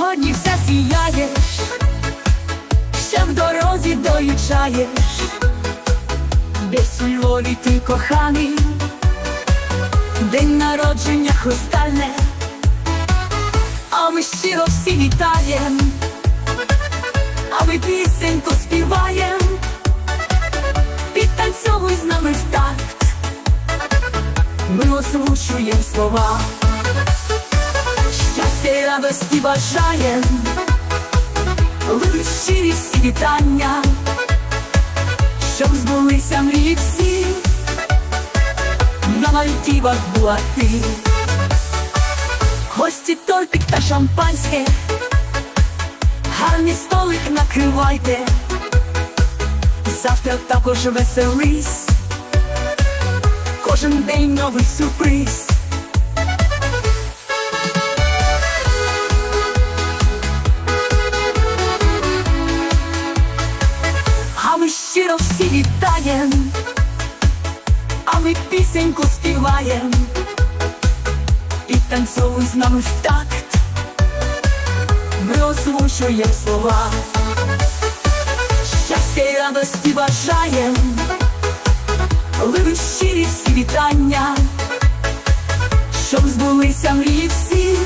сьогодні все сіяєш, ще в дорозі доїжджаєш, десь у Львові ти коханий, день народження хрустальне, а ми щиро всі вітаєм, а ми пісеньку співаєм, підтанцьовуй з нами в такт, ми озвучуємо слова щастя й радості бажаєм. Лиш щирі всі вітання, щоб збулися мрії всі, на Мальдівах була ти. Гості тортик та шампанське, гарний столик накривайте, завтра також веселись, кожен день новий сюрприз. Всі вітаєм, а ми пісеньку співаєм, і танцюй з нами в такт, ми озвучуєм слова, щастя й радості бажаєм, лише щирі всі вітання, щоб збулися мрії всі,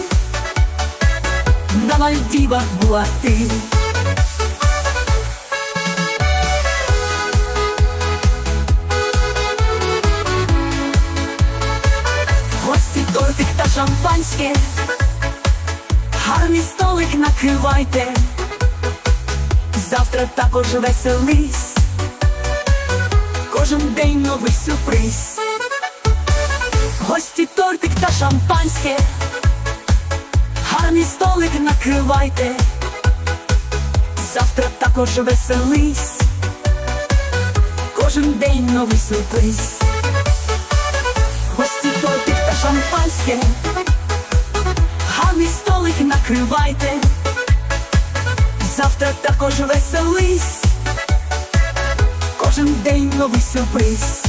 на Мальдівах була ти. Шампанське, гарний столик накривайте, завтра також веселись, кожен день новий сюрприз. Гості тортик та шампанське, гарний столик накривайте, завтра також веселись, кожен день новий сюрприз. Столик накривайте, завтра також веселись, кожен день новий сюрприз,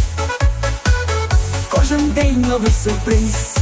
кожен день новий сюрприз.